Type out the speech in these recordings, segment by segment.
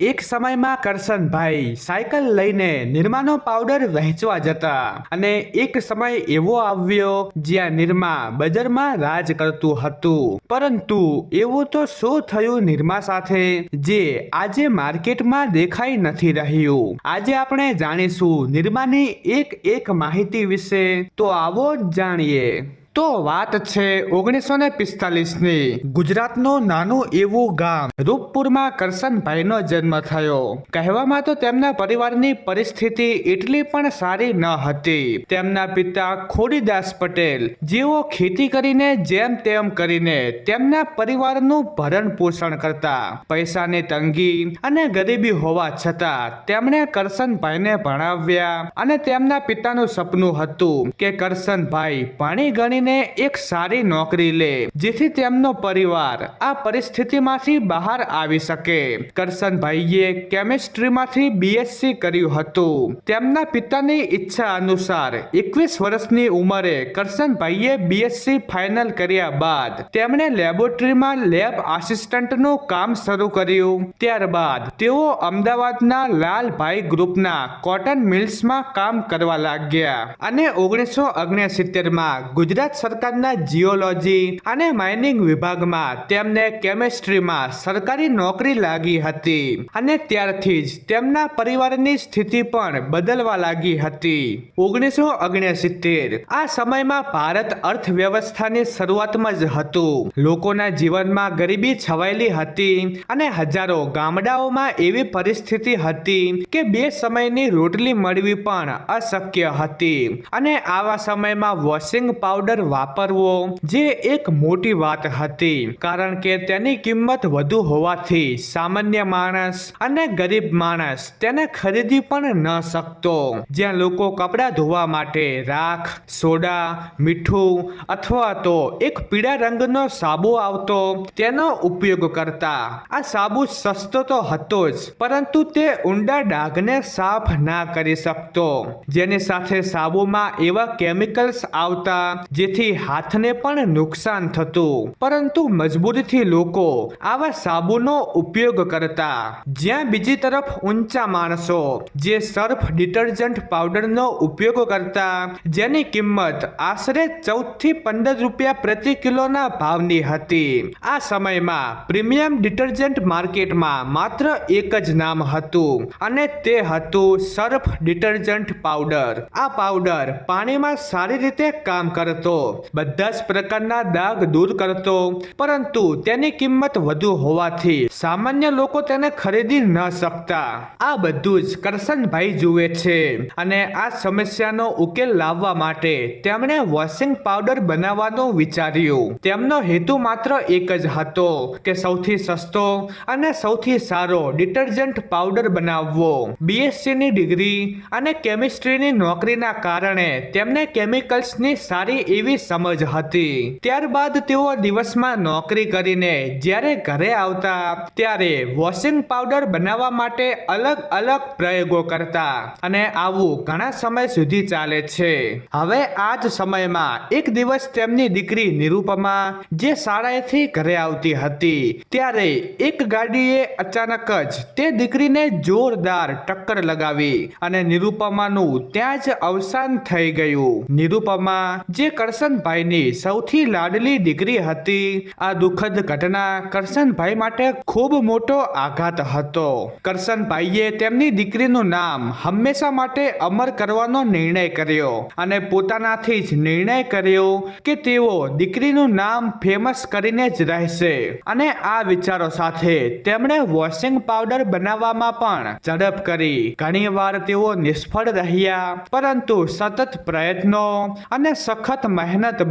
એક સમયમાં કરશનભાઈ સાયકલ લઈને નિરમાનો પાવડર વહેંચવા જતા અને એક સમય એવો આવ્યો જ્યાં નિરમા બજારમાં રાજ કરતું હતું. પરંતુ એવું તો શું થયું નિરમા સાથે જે આજે માર્કેટમાં દેખાઈ નથી રહ્યું? આજે આપણે જાણીશું નિરમાની એક એક માહિતી વિશે. તો આવો જ જાણીએ. તો વાત છે ઓગણીસો ને પિસ્તાલીસની. ગુજરાતનું નાનું એવું ગામ, રૂપપુરમાં કરશનભાઈનો જન્મ થયો. કહેવામાં તો તેમના પરિવારની પરિસ્થિતિ એટલી પણ સારી ન હતી. તેમના પિતા ખોડીદાસ પટેલ, જેઓ ખેતી કરીને જેમ તેમ કરીને તેમના પરિવારનું ભરણ પોષણ કરતા. પૈસાની તંગી અને ગરીબી હોવા છતાં તેમણે કરશનભાઈને ભણાવ્યા અને તેમના પિતાનું સપનું હતું કે કરશનભાઈ ભણી ગણીને એક સારી નોકરી લે, જેથી તેમનો પરિવાર આ પરિસ્થિતિમાંથી બહાર આવી શકે. કરશનભાઈએ કેમિસ્ટ્રીમાંથી બીએસસી કર્યું હતું. તેમના પિતાની ઈચ્છા અનુસાર એકવીસ વર્ષની ઉંમરે કરશનભાઈએ બીએસસી ફાઇનલ કર્યા બાદ તેમણે લેબોરેટરીમાં લેબ આસિસ્ટન્ટનું કામ શરૂ કર્યું. ત્યારબાદ તેઓ અમદાવાદના લાલભાઈ ગ્રુપના કોટન મિલ્સમાં કામ કરવા લાગ્યા અને ઓગણીસો ઓગણસિત્તેરમાં ગુજરાત સરકારના જીઓલોજી અને માઇનિંગ વિભાગમાં તેમને કેમેસ્ટ્રીમાં સરકારી નોકરી લાગી હતી. અને ત્યારથી જ તેમના પરિવારની સ્થિતિ પણ બદલવા લાગી હતી. ઓગણીસો ઓગણસિત્તેર આ સમયમાં ભારત અર્થવ્યવસ્થાની શરૂઆતમાં જ હતું. લોકોના જીવનમાં ગરીબી છવાયેલી હતી અને હજારો ગામડાઓમાં એવી પરિસ્થિતિ હતી કે બે સમયની રોટલી મળવી પણ અશક્ય હતી. અને આવા સમયમાં વોશિંગ પાવડર વાપરવો, જે એક મોટી વાત હતી. કારણ કે તેની કિંમત વધુ હોવાથી સામાન્ય માણસ અને ગરીબ માણસ તેને ખરીદી પણ ન શકતો. જ્યાં લોકો કપડાં ધોવા માટે રાખ, સોડા, મીઠું અથવા તો એક પીળા રંગનો સાબુ આવતો તેનો ઉપયોગ કરતા. આ સાબુ સસ્તો તો હતો જ, પરંતુ તે ઊંડા ડાઘને સાફ ના કરી શકતો. જેની સાથે સાબુમાં એવા કેમિકલ્સ આવતા જેથી હાથને પણ નુકસાન થતું. પરંતુ મજબૂરીથી લોકો આવા સાબુનો ઉપયોગ કરતા. જ્યાં બીજી તરફ ઊંચા માણસો જે સર્ફ ડિટર્જન્ટ પાવડરનો ઉપયોગ કરતા, જેની કિંમત આશરે ચૌદથી પંદર રૂપિયા પ્રતિ કિલોના ભાવની હતી. આ સમયમાં પ્રીમિયમ ડિટર્જન્ટ માર્કેટમાં માત્ર એક જ નામ હતું, અને તે હતું સર્ફ ડિટર્જન્ટ પાવડર. આ પાવડર પાણીમાં સારી રીતે કામ કરતો બધા જ પ્રકારના દાગ દૂર કરતો, પરંતુ તેની કિંમત વધુ હોવાથી સામાન્ય લોકો તેને ખરીદી ન શકતા. આ બધું જ કરશનભાઈ જુએ છે અને આ સમસ્યાનો ઉકેલ લાવવા માટે તેમણે વોશિંગ પાવડર બનાવવાનું વિચાર્યું. તેમનો હેતુ માત્ર એક જ હતો કે સૌથી સસ્તો અને સૌથી સારો ડિટર્જન્ટ પાવડર બનાવવો. બીએસસી ની ડિગ્રી અને કેમિસ્ટ્રીની નોકરીના કારણે તેમને કેમિકલ્સની સારી એવી સમજ હતી. ત્યારબાદ તેઓ દિવસમાં નોકરી કરીને જ્યારે ઘરે આવતા, ત્યારે વોશિંગ પાવડર બનાવવા માટે અલગ અલગ પ્રયોગો કરતા અને આવું ઘણા સમય સુધી ચાલે છે. હવે આ જ સમયમાં એક દિવસ તેમની દીકરી નિરૂપમા જે શાળાએથી ઘરે આવતી હતી, ત્યારે એક ગાડીએ અચાનક જ તે દીકરીને જોરદાર ટક્કર લગાવી અને નિરૂપમાનું ત્યાં જ અવસાન થઈ ગયું. નિરૂપમા જે કરશનભાઈની સૌથી લાડલી દીકરી હતી. આ દુઃખદ ઘટના કરશનભાઈ માટે ખૂબ મોટો આઘાત હતો. કરશનભાઈએ તેમની દીકરીનું નામ હંમેશા માટે અમર કરવાનો નિર્ણય કર્યો અને પોતાનાથી જ નિર્ણય કર્યો કે તેઓ દીકરીનું નામ ફેમસ કરીને જ રહેશે. અને આ વિચારો સાથે તેમણે વોશિંગ પાવડર બનાવવામાં પણ ઝડપ કરી. ઘણીવાર તેઓ નિષ્ફળ રહ્યા, પરંતુ સતત પ્રયત્નો અને સખત મહેનત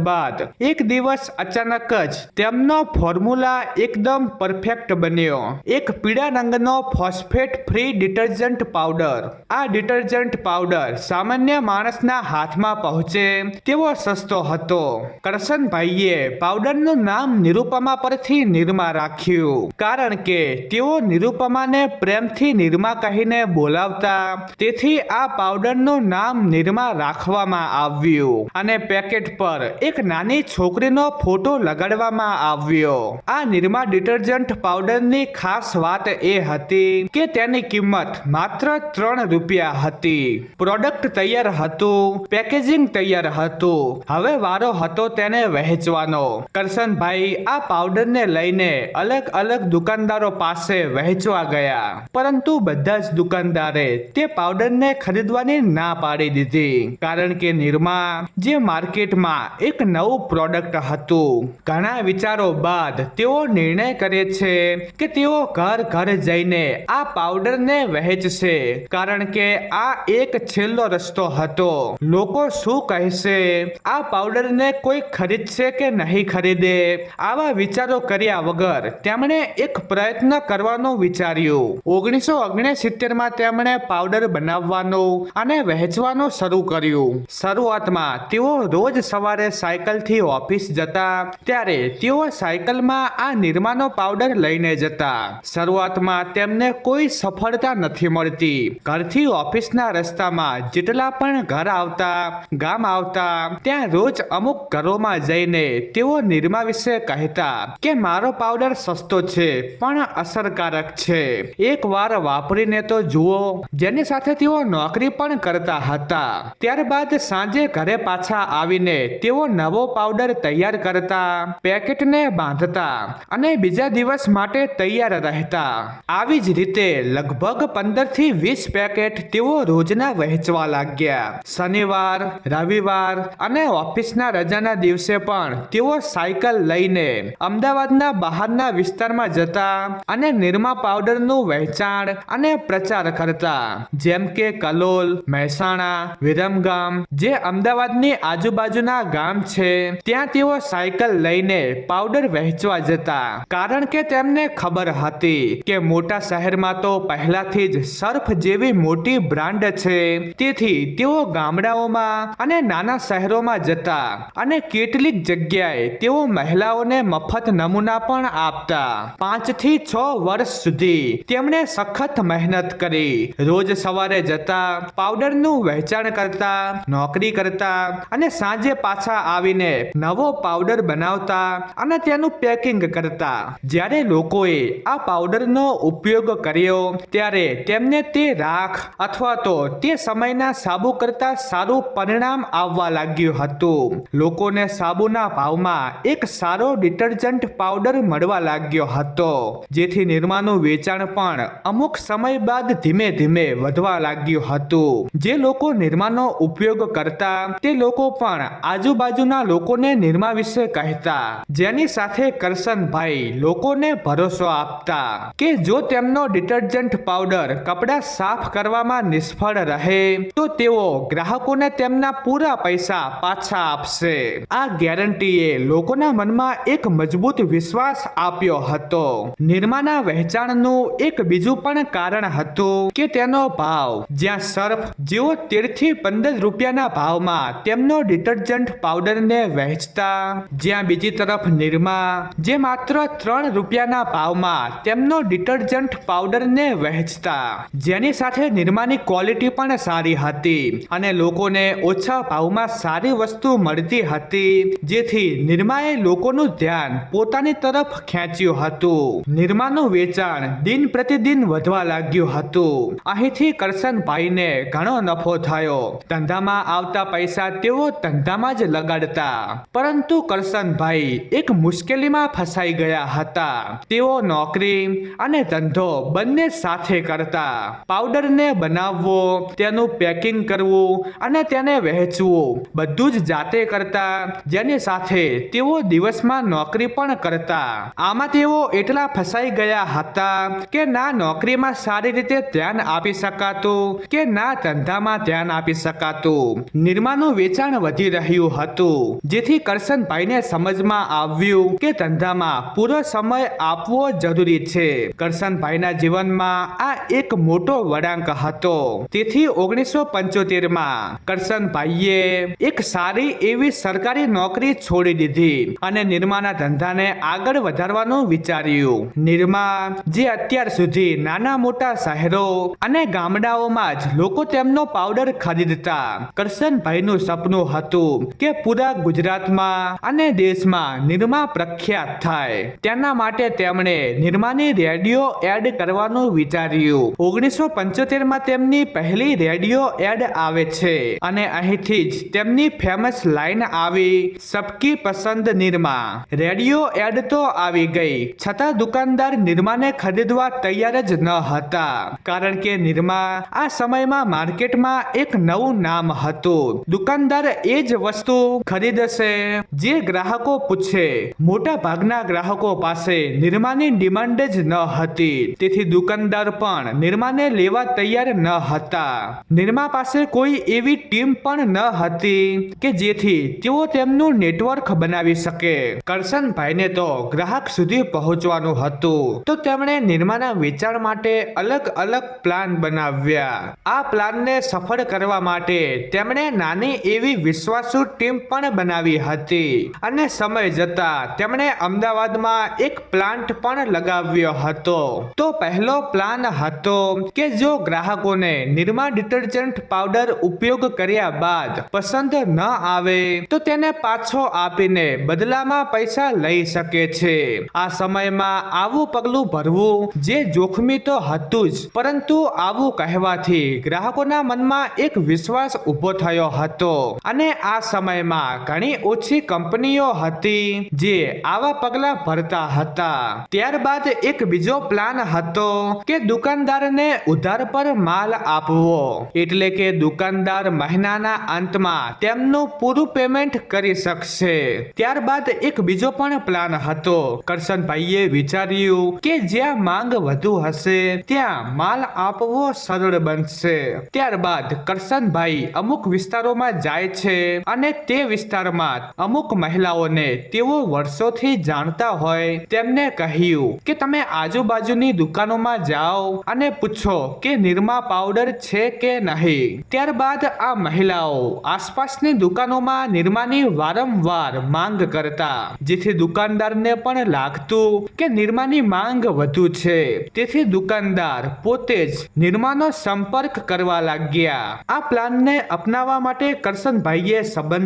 બાદ એક દિવસ અચાનક જ તેમનો ફોર્મ્યુલા એકદમ પરફેક્ટ બન્યો. એક પીળા રંગનો ફોસ્ફેટ ફ્રી ડિટર્જન્ટ પાવડર. આ ડિટર્જન્ટ પાવડર સામાન્ય માણસના હાથમાં પહોંચે તેવો સસ્તો હતો. કરશનભાઈએ પાવડરનું નામ નિરૂપમા પરથી નિરમા રાખ્યું. કારણ કે તેઓ નિરૂપમાને પ્રેમથી નિરમા કહીને બોલાવતા, તેથી આ પાવડરનું નામ નિરમા રાખવામાં આવ્યું. અને પેકેટ પર પર એક નાની છોકરીનો ફોટો લગાડવામાં આવ્યો. આ નિરમા ડિટર્જન્ટ પાવડરની ખાસ વાત એ હતી કે તેની કિંમત માત્ર ત્રણ રૂપિયા હતી. પ્રોડક્ટ તૈયાર હતું, પેકેજિંગ તૈયાર હતું. હવે વારો હતો તેને વહેંચવાનો. કરશનભાઈ આ પાવડરને લઈને અલગ અલગ દુકાનદારો પાસે વહેંચવા ગયા. પરંતુ બધા જ દુકાનદારે તે પાવડરને ખરીદવાની ના પાડી દીધી. કારણ કે નિરમા જે માર્કેટમાં એક નવું પ્રોડક્ટ હતું. ઘણા વિચારો બાદ તેઓ નિર્ણય કરે છે કે તેઓ ઘર ઘર જઈને આ પાવડરને વહેંચશે. કારણ કે આ એક છેલ્લો રસ્તો હતો. લોકો શું કહેશે? આ પાવડરને કોઈ ખરીદશે કે નહીં ખરીદે? આવા વિચારો કર્યા વગર તેમણે એક પ્રયત્ન કરવાનો વિચાર્યું. ઓગણીસો ઓગણસિત્તેરમાં તેમણે પાવડર બનાવવાનું અને વહેંચવાનું શરૂ કર્યું. શરૂઆતમાં તેઓ રોજ સવારે સાયકલથી ઓફિસ જતા, ત્યારે તેઓ સાયકલમાં આ નિરમાનો પાવડર લઈને જતા. શરૂઆતમાં તેમને કોઈ સફળતા નથી મળતી. ઘરથી ઓફિસના રસ્તામાં જેટલા પણ ઘર આવતા, ગામ આવતા, ત્યાં રોજ અમુક ઘરોમાં જઈને તેઓ નિરમા વિશે કહેતા કે, મારો પાવડર સસ્તો છે, પણ અસરકારક છે. એક વાર વાપરીને તો જુઓ. જેની સાથે તેઓ નોકરી પણ કરતા હતા. ત્યારબાદ સાંજે ઘરે પાછા આવીને તેઓ નવો પાવડર તૈયાર કરતા, પેકેટને બાંધતા અને બીજા દિવસ માટે તૈયાર રહેતા. આવી જ રીતે લગભગ પંદરથી વીસ પેકેટ તેઓ રોજના વહેંચવા લાગ્યા. શનિવાર, રવિવાર અને ઓફિસના રજાના દિવસે પણ તેઓ સાયકલ લઈને અમદાવાદના બહારના વિસ્તારમાં જતા અને નિરમા પાવડરનું વહેંચાણ અને પ્રચાર કરતા. જેમ કે કલોલ, મહેસાણા, વિરમગામ, જે અમદાવાદની આજુબાજુના ગામ છે, ત્યાં તેઓ સાયકલ લઈને પાવડર વહેંચવા જતા. કારણ કે તેમને ખબર હતી કે મોટા શહેરમાં તો પહેલાથી જ સર્ફ જેવી મોટી બ્રાન્ડ છે. તેથી તેઓ ગામડાઓમાં અને નાના શહેરોમાં જતા અને કેટલીક જગ્યાએ તેઓ મહિલાઓને મફત નમૂના પણ આપતા. પાંચથી છ વર્ષ સુધી તેમણે સખત મહેનત કરી. રોજ સવારે જતા, પાવડરનું વહેંચાણ કરતા, નોકરી કરતા અને સાંજે પાછા આવીને નવો પાવડર બનાવતા અને તેનું પેકિંગ કરતા. જ્યારે લોકોએ આ પાવડરનો ઉપયોગ કર્યો, ત્યારે તેમને તે રાખ અથવા તો તે સમયના સાબુ કરતા સારું પરિણામ આવવા લાગ્યું હતું. લોકોને સાબુના ભાવમાં એક સારો ડિટર્જન્ટ પાવડર મળવા લાગ્યો હતો, જેથી નિરમાનું વેચાણ પણ અમુક સમય બાદ ધીમે ધીમે વધવા લાગ્યું હતું. જે લોકો નિરમાનો ઉપયોગ કરતા, તે લોકો પણ આજુબાજુના લોકોને નિરમા વિશે કહેતા. જેની સાથે કરશનભાઈ લોકોને ભરોસો આપતા કે જો તેમનો ડિટર્જન્ટ પાવડર કપડાં સાફ કરવામાં નિષ્ફળ રહે, તો તેઓ ગ્રાહકોને તેમના પૂરા પૈસા પાછા આપશે. આ ગેરંટીએ લોકોના મનમાં એક મજબૂત વિશ્વાસ આપ્યો હતો. નિરમાના વહેંચાણનું એક બીજું પણ કારણ હતું કે તેનો ભાવ. જ્યાં સર્ફ જેઓ તેરથી પંદર રૂપિયાના ભાવમાં તેમનો ડિટર્જન્ટ પાવડરને વહેંચતા, જ્યાં બીજી તરફ નિરમા, જે માત્ર ત્રણ રૂપિયાના ભાવમાં તેમનો ડિટર્જન્ટ પાવડરને વહેંચતા. જેની સાથે નિરમાની ક્વોલિટી પણ સારી હતી અને લોકોને ઓછા ભાવમાં સારી વસ્તુ મળતી હતી, જેથી નિરમાએ લોકોનું ધ્યાન પોતાની તરફ ખેંચ્યું હતું. નિરમાનું વેચાણ દિન પ્રતિદિન વધવા લાગ્યું હતું. અહીંથી કરશનભાઈને ઘણો નફો થયો. ધંધામાં આવતા પૈસા તેઓ ધંધામાં જ લગાડતા. પરંતુ કરશનભાઈ એક મુશ્કેલીમાં ફસાઈ ગયા હતા. તેઓ નોકરી અને ધંધો બંને સાથે કરતા. પાવડરને બનાવવો, તેનું પેકિંગ કરવું અને તેને વહેંચવું બધું જ જાતે કરતા, જેની સાથે તેઓ દિવસમાં નોકરી પણ કરતા. આમાં તેઓ એટલા ફસાઈ ગયા હતા કે ના નોકરીમાં સારી રીતે ધ્યાન આપી શકાતું કે ના ધંધામાં ધ્યાન આપી શકાતું. નિરમાનું વેચાણ વધી રહ્યું હતું. જેથી કરશનભાઈને સમજમાં આવ્યું કે ધંધામાં પૂરો સમય આપવો જરૂરી છે. કરશનભાઈના જીવનમાં આ એક મોટો વળાંક હતો. તેથી ઓગણીસો પંચોતેરમાં કરશનભાઈએ એક સારી એવી સરકારી નોકરી છોડી દીધી અને નિરમાના ધંધાને આગળ વધારવાનું વિચાર્યું. નિર્મા જે અત્યાર સુધી નાના મોટા શહેરો અને ગામડાઓમાં જ લોકો તેમનો પાવડર ખરીદતા કરશનભાઈનું સપનું હતું કે પૂરા ગુજરાતમાં અને દેશમાં નિરમા પ્રખ્યાત થાય. તેના માટે તેમણે નિરમાની રેડિયો એડ કરવાનું વિચાર્યું. ઓગણીસો પંચોતેરમાં તેમની પહેલી રેડિયો એડ આવે છે અને અહીંથી જ તેમની ફેમસ લાઈન આવી, સબકી પસંદ નિરમા. રેડિયો એડ તો આવી ગઈ, છતાં દુકાનદાર નિરમાને ખરીદવા તૈયાર જ ન હતા. કારણ કે નિરમા આ સમયમાં માર્કેટમાં એક નવું નામ હતું. દુકાનદાર એ જ વસ્તુ ખરીદશે. જે ગ્રાહકો પૂછે મોટા ભાગના ગ્રાહકો પાસે નિરમાની ડિમાન્ડ જ ન હતી. તેથી દુકાનદાર પણ નિરમાને લેવા તૈયાર ન હતા. નિરમા પાસે કોઈ એવી ટીમ પણ ન હતી કે જેથી તેઓ તેમનું નેટવર્ક બનાવી શકે. કરશનભાઈને તો ગ્રાહક સુધી પહોંચવાનું હતું. તો તેમણે નિરમાના વેચાણ માટે અલગ અલગ પ્લાન બનાવ્યા. આ પ્લાનને સફળ કરવા માટે તેમણે નાની એવી વિશ્વાસુ ટીમ પણ બનાવી હતી. અને સમય જતા તેમણે અમદાવાદમાં એક પ્લાન્ટ પણ લગાવ્યો હતો. તો પહેલો પ્લાન હતો કે જો ગ્રાહકોને નિરમા ડિટર્જન્ટ પાવડર ઉપયોગ કર્યા બાદ પસંદ ન આવે, તો તેને પાછો આપીને બદલામાં પૈસા લઈ શકે છે. આ સમયમાં આવું પગલું ભરવું જે જોખમી તો હતું જ, પરંતુ આવું કહેવાથી ગ્રાહકોના મનમાં એક વિશ્વાસ ઊભો થયો હતો. અને આ સમયમાં ઘણી ઓછી કંપનીઓ હતી જે આવા પગલા ભરતા હતા. ત્યારબાદ એક બીજો પ્લાન હતો કે દુકાનદારને ઉધાર પર માલ આપવો. એટલે કે દુકાનદાર મહિનાના અંતમાં તેમનું પૂરું પેમેન્ટ કરી શકશે. ત્યારબાદ એક બીજો પણ પ્લાન હતો. કરશનભાઈએ વિચાર્યું કે જ્યાં માંગ વધુ હશે, ત્યાં માલ આપવો સરળ બનશે. ત્યારબાદ કરશનભાઈ અમુક વિસ્તારોમાં જાય છે અને તે વિસ્તારમાં અમુક મહિલાઓને તેઓ વર્ષોથી જાણતા હોય તેમને કહ્યું કે તમે આજુબાજુની દુકાનોમાં જાઓ અને પૂછો કે નિરમા પાવડર છે કે નહીં. ત્યારબાદ આ મહિલાઓ આસપાસની દુકાનોમાં નિરમાની વારંવાર માંગ કરતા, જેથી દુકાનદારને પણ લાગતું કે નિરમાની માંગ વધુ છે. તેથી દુકાનદાર પોતે જ નિરમાનો સંપર્ક કરવા લાગ્યા. આ પ્લાનને અપનાવવા માટે કરશનભાઈએ સંબંધી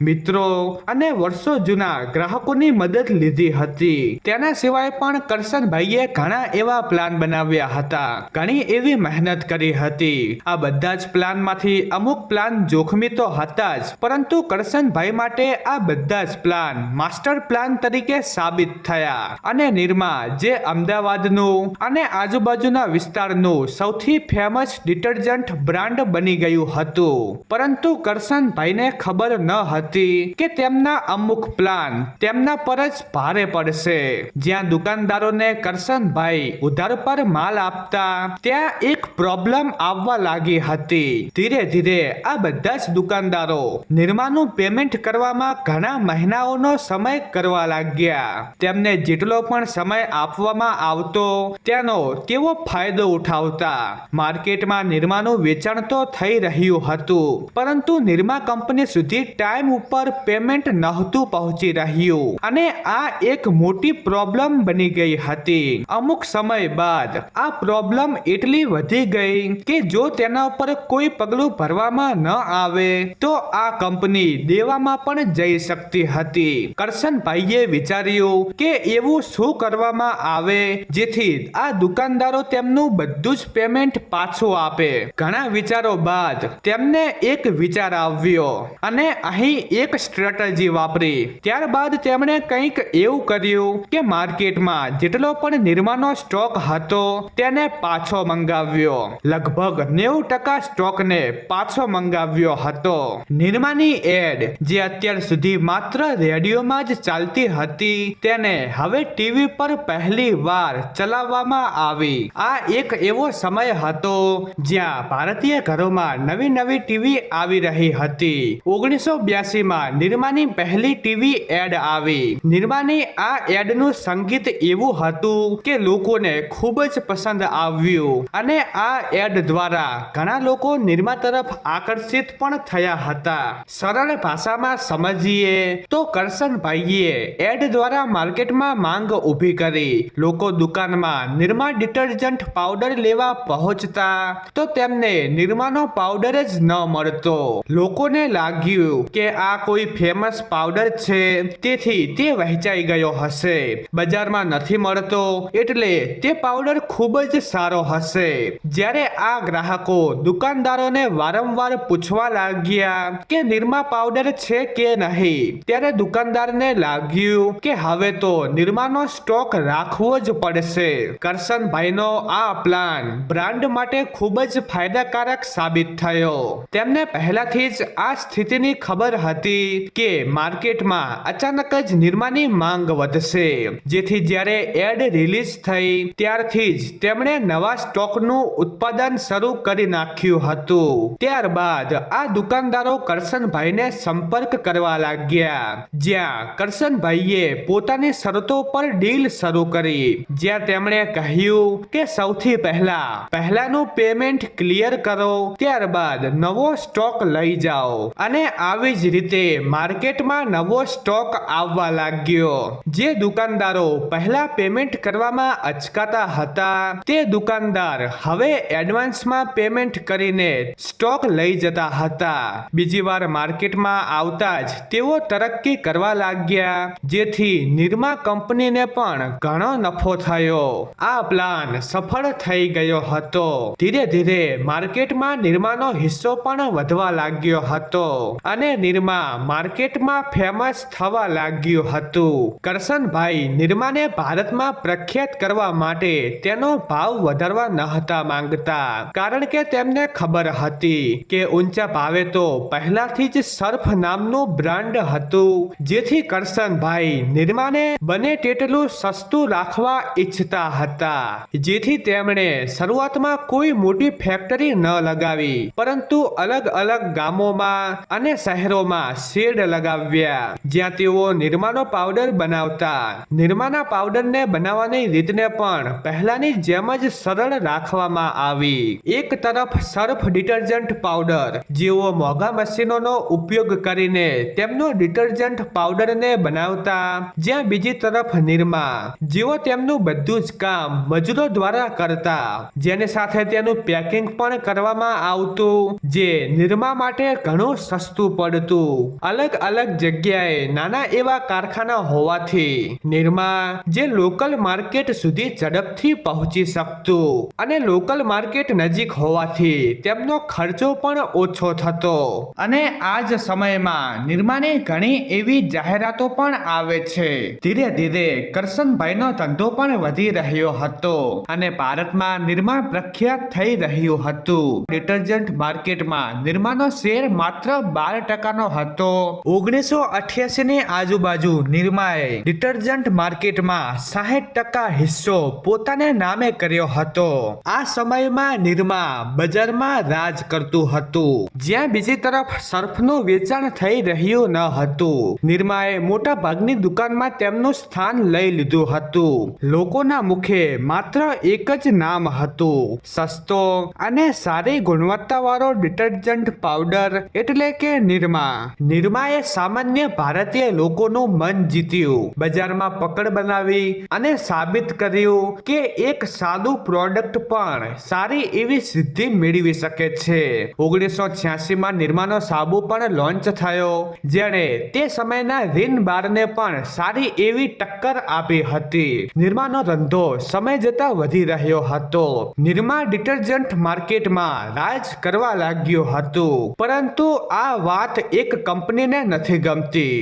મિત્રો અને વર્ષો જૂના ગ્રાહકોની મદદ લીધી હતી. તેના સિવાય પણ કરશનભાઈએ ઘણા એવા પ્લાન બનાવ્યા હતા. ઘણી એવી મહેનત કરી હતી. આ બધા જ પ્લાનમાંથી અમુક પ્લાન જોખમી તો હતા જ, પરંતુ કરશનભાઈ માટે આ બધા જ પ્લાન માસ્ટર પ્લાન તરીકે સાબિત થયા. અને નિરમા, જે અમદાવાદનું અને આજુબાજુના વિસ્તારનું સૌથી ફેમસ ડિટર્જન્ટ બ્રાન્ડ બની ગયું હતું. પરંતુ કરશનભાઈને ખબર ન હતી કે તેમના અમુક પ્લાન તેમના પર જ ભારે પડશે. જ્યાં દુકાનદારોને કરશનભાઈ ઉધાર પર માલ આપતા ત્યાં એક પ્રોબ્લેમ આવવા લાગી હતી. ધીરે ધીરે આ બધા જ દુકાનદારો નિર્માનું પેમેન્ટ કરવામાં ઘણા મહિનાઓનો સમય કરવા લાગ્યા. તેમને જેટલો પણ સમય આપવામાં આવતો તેનો તેઓ ફાયદો ઉઠાવતા. માર્કેટમાં નિર્માનું વેચાણ તો થઈ રહ્યું હતું, પરંતુ નિર્મા કંપની સુધી ટાઈમ ઉપર પેમેન્ટ નહોતું પહોંચી રહ્યું. અને આ એક મોટી પ્રોબ્લેમ બની ગઈ હતી. અમુક સમય બાદ આ પ્રોબ્લેમ એટલી વધી ગઈ કે જો તેના ઉપર કોઈ પગલું ભરવામાં ન આવે, તો આ કંપની દેવામાં પણ જઈ શકતી હતી. કરશનભાઈએ વિચાર્યું કે એવું શું કરવામાં આવે, જેથી આ દુકાનદારો તેમનું બધું જ પેમેન્ટ પાછું આપે. ઘણા વિચારો બાદ તેમને એક વિચાર આવ્યો, અને અહીં એક સ્ટ્રેટજી વાપરી. ત્યારબાદ તેમણે કંઈક એવું કર્યું કે માર્કેટમાં જેટલો પણ નિર્માનો સ્ટોક હતો તેને પાછો મંગાવ્યો. લગભગ નેવું ટકા સ્ટોકને પાછો મંગાવ્યો હતો. નિર્માની એડ, જે અત્યાર સુધી માત્ર રેડિયોમાં જ ચાલતી હતી, તેને હવે ટીવી પર પહેલી વાર ચલાવવામાં આવી. આ એક એવો સમય હતો જ્યાં ભારતીય ઘરોમાં નવી નવી ટીવી આવી રહી હતી. ઓગણીસો બ્યાસીમાં નિર્માની પહેલી ટીવી એડ આવી. નિર્માની આ એડનું સંગીત એવું હતું કે લોકોને ખૂબ જ પસંદ આવ્યું. અને આ એડ દ્વારા ઘણા લોકો નિર્મા તરફ આકર્ષિત પણ થયા હતા. સરળ ભાષામાં સમજીએ તો કરશનભાઈએ એડ દ્વારા માર્કેટમાં માંગ ઊભી કરી. લોકો દુકાનમાં નિર્મા ડિટર્જન્ટ પાવડર લેવા પહોંચતા તો તેમને નિર્માનો પાવડર જ ન મળતો. લોકોને લાગ્યું લાગ્યું કે આ કોઈ ફેમસ પાવડર છે. તેથી તે વહેંચાઈ ગયો હશે. બજારમાં નથી મળતો એટલે તે પાવડર ખૂબ જ સારો હશે. જ્યારે આ ગ્રાહકો દુકાનદારોને વારંવાર પૂછવા લાગ્યા કે નિરમા પાવડર છે કે નહીં, ત્યારે દુકાનદારને લાગ્યું કે હવે તો નિરમાનો સ્ટોક રાખવો જ પડશે. કરશનભાઈનો આ પ્લાન બ્રાન્ડ માટે ખૂબ જ ફાયદાકારક સાબિત થયો. તેમને પહેલાથી જ આ સ્થિતિની ખબર હતી કે માર્કેટમાં અચાનક જ નિરમાની માંગ વધશે. જેથી જ્યારે એડ રિલીઝ થઈ, ત્યારથી જ તેમણે નવા સ્ટોકનું ઉત્પાદન શરૂ કરી નાખ્યું હતું. ત્યારબાદ આ દુકાનદારો કરશનભાઈને સંપર્ક કરવા લાગ્યા. જ્યાં કરશનભાઈએ પોતાની શરતો પર ડીલ શરૂ કરી. જ્યાં તેમણે કહ્યું કે સૌથી પહેલા, પહેલાનું પેમેન્ટ ક્લિયર કરો, ત્યારબાદ નવો સ્ટોક લઈ જાઓ અને આવી જ રીતે માર્કેટમાં નવો સ્ટોક આવવા લાગ્યો. જે દુકાનદારો પહેલા પેમેન્ટ કરવામાં અચકાતા હતા, તે દુકાનદાર હવે એડવાન્સમાં પેમેન્ટ કરીને સ્ટોક લઈ જતા હતા. બીજી વાર માર્કેટમાં આવતા જ તેઓ તરક્કી કરવા લાગ્યા, જેથી નિરમા કંપનીને પણ ઘણો નફો થયો. આ પ્લાન સફળ થઈ ગયો હતો. ધીરે ધીરે માર્કેટમાં નિરમાનો હિસ્સો પણ વધવા લાગ્યો હતો. અને નિરમા માર્કેટમાં ફેમસ થવા લાગ્યું હતું. કરશનભાઈ નિરમાને ભારતમાં પ્રખ્યાત કરવા માટે તેનો ભાવ વધારવા ન હતા માંગતા. કારણ કે તેમને ખબર હતી કે ઊંચા ભાવે તો પહેલાથી જ સર્ફ નામનું બ્રાન્ડ હતું. જેથી કરશનભાઈ નિરમાને બને તેટલું સસ્તું રાખવા ઈચ્છતા હતા. જેથી તેમણે શરૂઆતમાં કોઈ મોટી ફેક્ટરી ન લગાવી, પરંતુ અલગ અલગ ગામોમાં અને શહેરોમાં શેડ લગાવ્યા. જ્યાં તેઓ નિરમાનો પાવડર બનાવતા. નિરમાના પાવડરને બનાવવાની રીતને પણ પહેલાની જેમ જ સરળ રાખવામાં આવી. એક તરફ સર્ફ ડિટર્જન્ટ પાવડર, જેઓ મોંઘા મશીનોનો ઉપયોગ કરીને તેમનો ડિટર્જન્ટ પાવડરને બનાવતા. જ્યાં બીજી તરફ નિરમા જેઓ તેમનું બધું જ કામ મજૂરો દ્વારા કરતા. જેની સાથે તેનું પેકિંગ પણ કરવામાં આવતું, જે નિરમા માટે ઘણું સસ્તું પડતું અલગ અલગ જગ્યાએ નાના એવા કારખાના હોવાથી નિરમા જે લોકલ માર્કેટ સુધી ઝડપથી પહોંચી શકતું અને લોકલ માર્કેટ નજીક હોવાથી તેમનો ખર્ચો પણ ઓછો થતો. અને આ જ સમયમાં નિર્માની ઘણી એવી જાહેરાતો પણ આવે છે. ધીરે ધીરે કરશનભાઈનો ધંધો પણ વધી રહ્યો હતો અને ભારતમાં નિર્મા પ્રખ્યાત થઈ રહ્યું હતું. ડિટર્જન્ટ માર્કેટમાં નિર્માનો શેર માત્ર બાર ટકાનો હતો. ઓગણીસો અઠ્યાસી ની આજુબાજુ નિરમાએ ડિટર્જન્ટ માર્કેટમાં સાહીઠ ટકા હિસ્સો પોતાને નામે કર્યો હતો. આ સમયમાં નિરમા બજારમાં રાજ કરતું હતું. જ્યાં બીજી તરફ સર્ફનું વેચાણ થઈ રહ્યું ન હતું. નિરમાએ મોટા ભાગની દુકાનમાં તેમનું સ્થાન લઈ લીધું હતું. લોકોના મુખે માત્ર એક જ નામ હતું. સસ્તો અને સારી ગુણવત્તાવાળો ડિટર્જન્ટ પાવડર એટલે કે નિરમા. નિરમાએ સામાન્ય ભારતીય લોકોનું મન જીત્યું. બજારમાં પકડ બનાવી અને સાબિત કર્યું કે એક સાદું પ્રોડક્ટ પણ સારી એવી સિદ્ધિ મેળવી શકે છે. ઓગણીસો છ્યાસીમાં નિરમાનો સાબુ પણ લોન્ચ થયો, જેણે તે સમયના રીન બારને પણ સારી એવી ટક્કર આપી હતી. નિરમાનો ધંધો સમય જતા વધી રહ્યો હતો. નિરમા ડિટર્જન્ટ માર્કેટમાં રાજ કરવા લાગ્યો હતું. પરંતુ આ વાત એક કંપનીને નથી ગમતી.